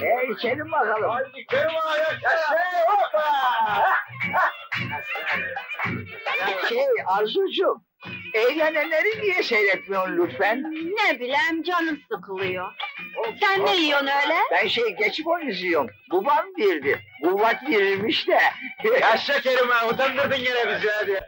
E içelim bakalım. Haydi hoppa! Şey Arzucuğum, eğlenenleri niye seyretmiyorsun lütfen? Ne bileyim canım sıkılıyor. Sen ne yiyorsun öyle? Ben şey geçip onu izliyorum. Babam girdi. Kubat girilmiş de. Yaşa Kerime utandırdın gene bizi hadi.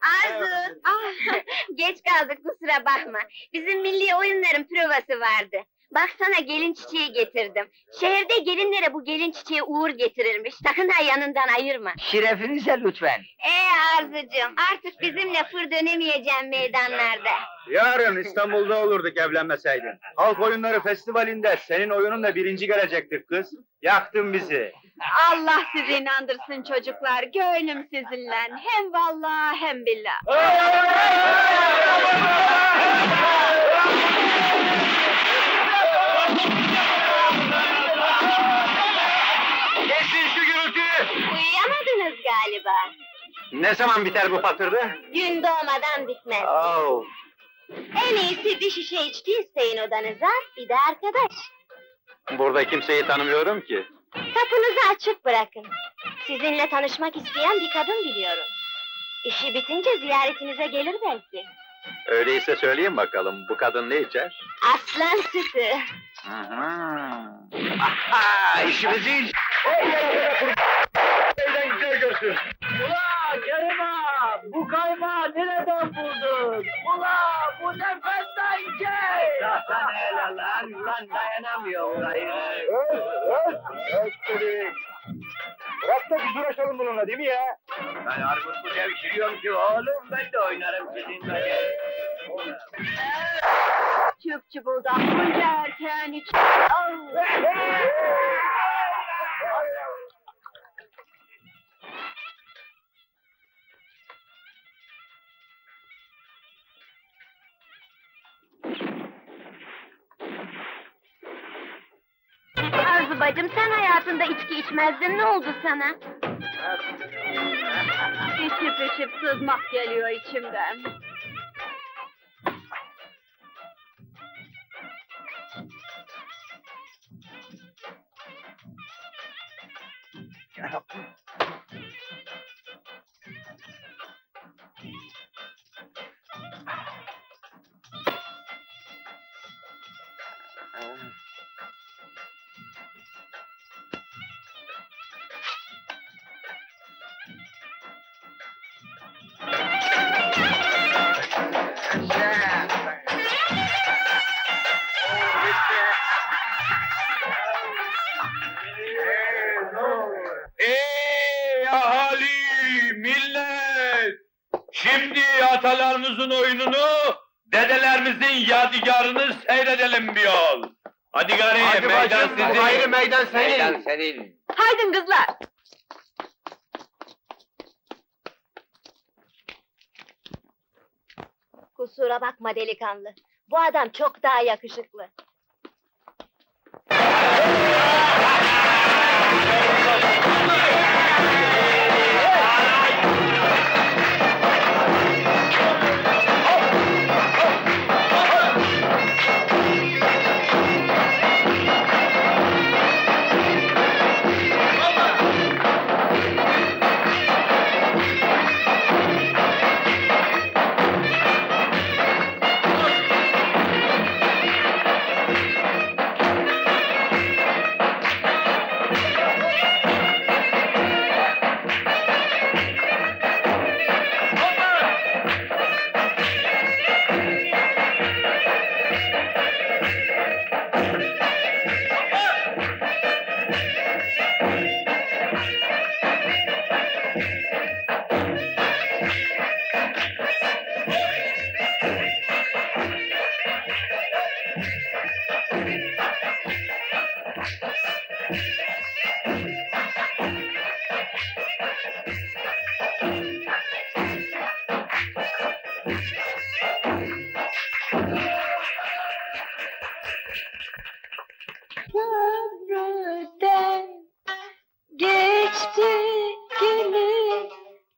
Arzu, ah, geç kaldık kusura bakma. Bizim milli oyunların provası vardı. Baksana gelin çiçeği getirdim. Şehirde gelinlere bu gelin çiçeği uğur getirirmiş. Sakın ha yanından ayırma. Şerefinize lütfen. Ee Arzucuğum, artık bizimle fır dönemeyeceğim meydanlarda. Yarın İstanbul'da olurduk evlenmeseydin. Halk Oyunları Festivali'nde senin oyununla birinci gelecektik kız. Yaktın bizi. Allah sizi inandırsın çocuklar. Gönlüm sizinle. Hem vallahi hem billah. Kesin şu gürültüyü! Uyuyamadınız galiba. Ne zaman biter bu patırdı? Gün doğmadan bitmez. Oh. En iyisi bir şişe içki isteyin odanıza, bir de arkadaş. Burada kimseyi tanımıyorum ki. Kapınızı açık bırakın. Sizinle tanışmak isteyen bir kadın biliyorum. İşi bitince ziyaretinize gelir belki. Öyleyse söyleyin bakalım bu kadın ne içer? Aslan sütü. Aha, işimizi iç. Neyden güzel görsün. Ula Kerima, bu kaymağı nereden buldun? Ula bu nefes danke. Zaten helal lan, lan dayanamıyorum dayı. Öl, öl, öl Bırak da biz uğraşalım bununla değil mi ya? Ben armut mu devşiriyorum ki oğlum, ben de oynarım sizinle. Çöp çubuğdan bunca erken. Arzu bacım sen hayatında içki içmezdin ne oldu sana? İçip içip sızmak geliyor içimden. Ey yadigarını seyredelim bir yol. Hadi gari, Hadi meydan bacım, sizin. ayrı meydan senin. Meydan senin. Haydin kızlar. Kusura bakma delikanlı. Bu adam çok daha yakışıklı. Geçti gelin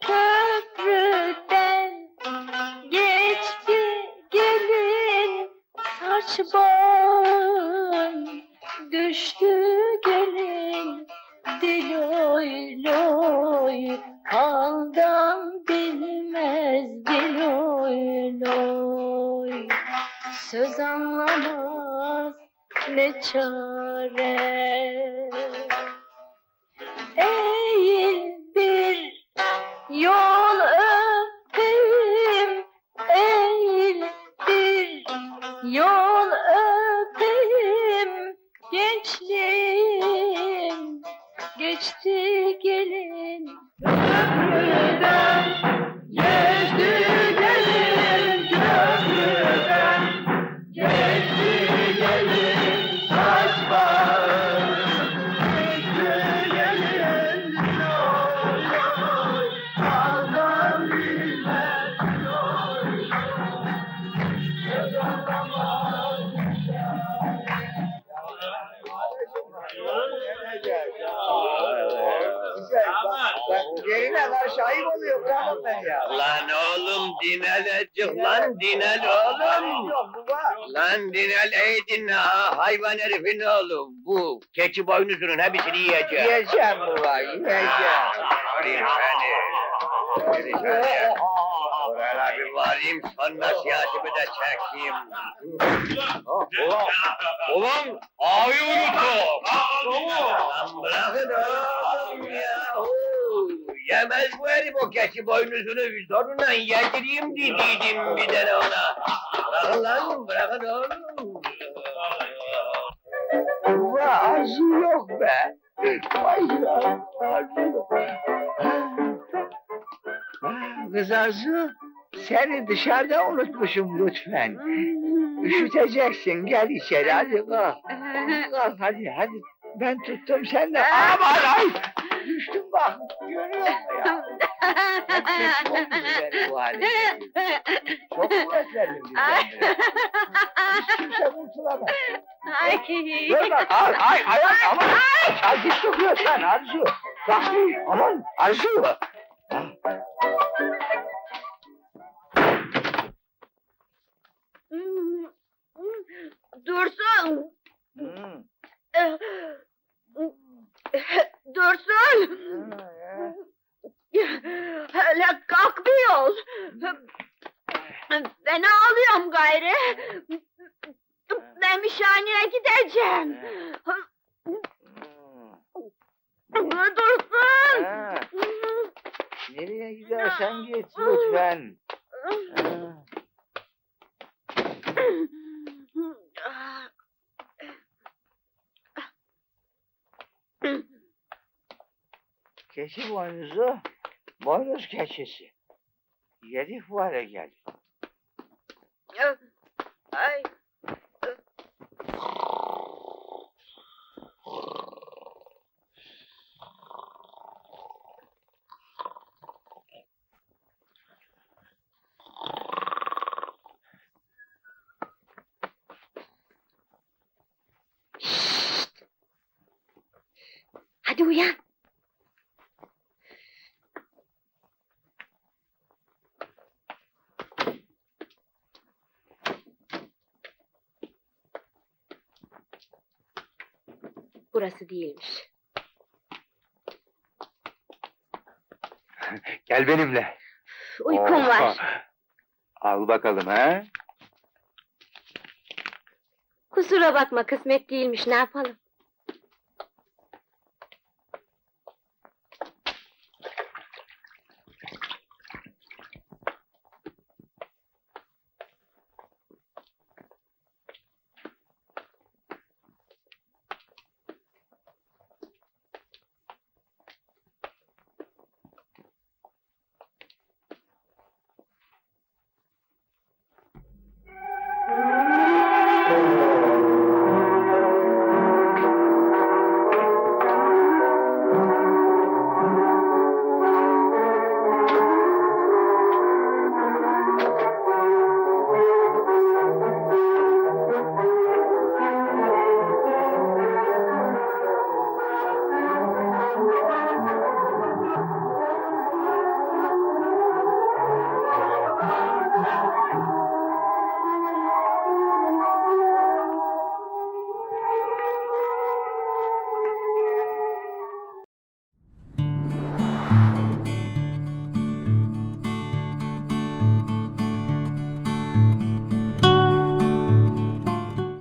köprüden geçti gelin saç düştü diloy loy. Bilmez diloy loy. Söz anlamaz ne çare Eğil bir yol öpeyim Eğil bir yol öpeyim Gençliğim Yerine karşı ayıp oluyor bırakın ben ya. Lan oğlum dinel azıcık lan dinel oğlum. Yok baba. Lan dinel ey dinle ha hayvan herifin oğlum. Bu keçi boynuzunun hepsini yiyecek. Yiyeceğim baba yiyeceğim. Seni. Seni Buraya bir varayım son nasihatimi de çekeyim. Ulan, ulan ağayı unuttum. Lan bırakın oğlum ya. Yemez bu herif o keçi boynuzunu zorla yedireyim dediydim bir tane ona. Bırakın lan bırakın oğlum. Baba arzu yok be. Yok. Ah, Kız Arzu, seni dışarıda unutmuşum lütfen. Üşüteceksin, gel içeri hadi kalk. Kalk hadi hadi. Ben tuttum sen de. Aman ay! Düştüm bak, görüyor musun ya? Geçim oldu beni bu halde. Çok kuvvetlendim birdenbire. Hiç kimse kurtulamaz. Ay. Dur bak, ay, ay, ay, aman! Ay, git tutuyor sen Arzu. Bak, aman, Arzu! Ağlıyorum gayrı. Ben müşahaneye gideceğim. Dursun. Ha, Nereye gidersen git lütfen. Keçi boynuzu, boynuz keçisi. Yedi hale geldi. Ay. Hadi uyan. Burası değilmiş. Gel benimle. Uykum var. Al bakalım ha. Kusura bakma kısmet değilmiş ne yapalım.